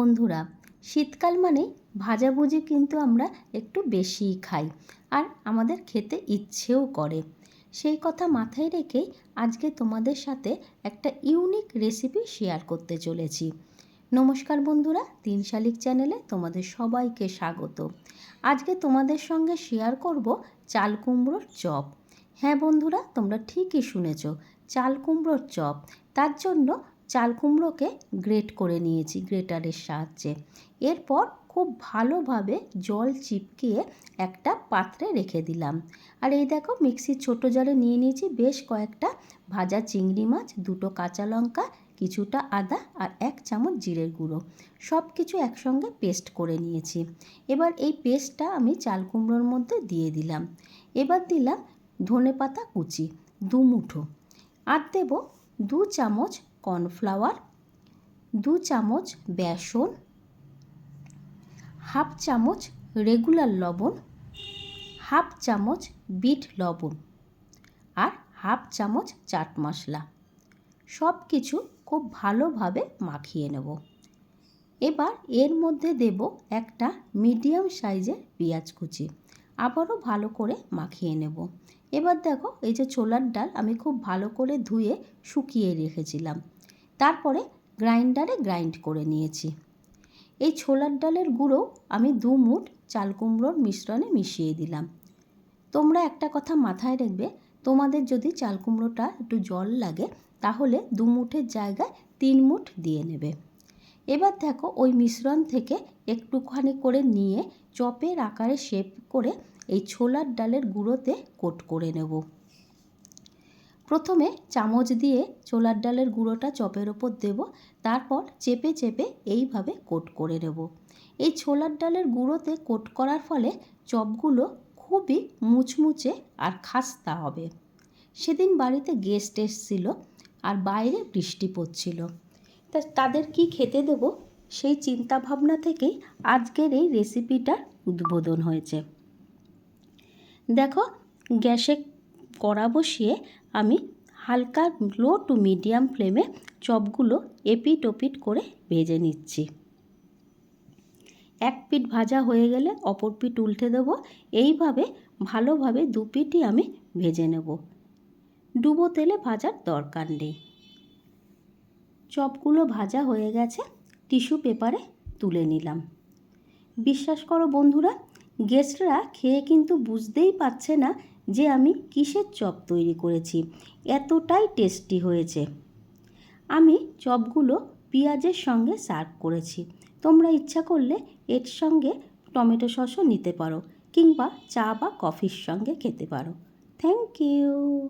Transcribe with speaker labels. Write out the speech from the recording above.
Speaker 1: বন্ধুরা, শীতকাল মানে ভাজাভুজি কিন্তু আমরা একটু বেশিই খাই আর আমাদের খেতে ইচ্ছেও করে। সেই কথা মাথায় রেখেই আজকে তোমাদের সাথে একটা ইউনিক রেসিপি শেয়ার করতে চলেছি। নমস্কার বন্ধুরা, তিন শালিক চ্যানেলে তোমাদের সবাইকে স্বাগত। আজকে তোমাদের সঙ্গে শেয়ার করব চাল কুমড়োর চপ। হ্যাঁ বন্ধুরা, তোমরা ঠিকই শুনেছ, চাল কুমড়োর চপ, তার জন্য চাল কুমড়োকে গ্রেট করে নিয়েছি গ্রেটারের সাহায্যে। এরপর খুব ভালোভাবে জল চিপকিয়ে একটা পাত্রে রেখে দিলাম। আর এই দেখো, মিক্সির ছোটো জলে নিয়ে নিয়েছি বেশ কয়েকটা ভাজা চিংড়ি মাছ, দুটো কাঁচা লঙ্কা, কিছুটা আদা আর এক চামচ জিরের গুঁড়ো। সব কিছু একসঙ্গে পেস্ট করে নিয়েছি। এবার এই পেস্টটা আমি চাল কুমড়োর মধ্যে দিয়ে দিলাম। এবার দিলাম ধনে পাতা কুচি দু মুঠো আর দেব দু চামচ কর্নফ্লাওয়ার, দু চামচ বেসন, হাফ চামচ রেগুলার লবণ, হাফ চামচ বিট লবণ আর হাফ চামচ চাট মশলা। সব কিছু খুব ভালোভাবে মাখিয়ে নেব। এবার এর মধ্যে দেব একটা মিডিয়াম সাইজের পেঁয়াজ কুচি। আবারও ভালো করে মাখিয়ে নেব। এবার দেখো এই যে ছোলার ডাল আমি খুব ভালো করে ধুয়ে শুকিয়ে রেখেছিলাম। তারপরে গ্রাইন্ডারে গ্রাইন্ড করে নিয়েছি। এই ছোলার ডালের গুঁড়ো আমি দু মুঠ চাল কুমড়োর মিশ্রণে মিশিয়ে দিলাম। তোমরা একটা কথা মাথায় রাখবে, তোমাদের যদি চাল কুমড়োটা একটু জল লাগে, তাহলে দু মুঠের জায়গায় তিন মুঠ দিয়ে নেবে। এবার দেখো ওই মিশ্রণ থেকে একটুখানি করে নিয়ে চপের আকারে শেপ করে এই ছোলার ডালের গুঁড়োতে কোট করে নেব। প্রথমে চামচ দিয়ে ছোলার ডালের গুঁড়োটা চপের ওপর দেব, তারপর চেপে চেপে এইভাবে কোট করে নেব। এই ছোলার ডালের গুঁড়োতে কোট করার ফলে চপগুলো খুবই মুচমুচে আর খাস্তা হবে। সেদিন বাড়িতে গেস্ট এসছিল আর বাইরে বৃষ্টি পড়ছিল। তা তাদের কি খেতে দেবো? সেই চিন্তা ভাবনা থেকেই আজকের এই রেসিপিটার উদ্বোধন হয়েছে। দেখো, গ্যাসে কড়া বসিয়ে আমি হালকা লো টু মিডিয়াম ফ্লেমে চপগুলো এপিট ওপিট করে ভেজে নিচ্ছি। এক পিঠ ভাজা হয়ে গেলে অপর পিঠ উল্টে দেবো। এইভাবে, ভালোভাবে দু পিঠই আমি ভেজে নেব। ডুবো তেলে ভাজার দরকার নেই। চপগুলো ভাজা হয়ে গেছে, টিস্যু পেপারে তুলে নিলাম। বিশ্বাস করো বন্ধুরা গেস্টরা খেয়ে কিন্তু বুঝতেই পারছে না যে আমি কিসের চপ তৈরি করেছি। এতটাই টেস্টি হয়েছে। আমি চপগুলো পেঁয়াজের সঙ্গে সার্ভ করেছি। তোমরা ইচ্ছা করলে এর সঙ্গে টমেটো সসও নিতে পারো কিংবা চা বা কফির সঙ্গে খেতে পারো। Thank you.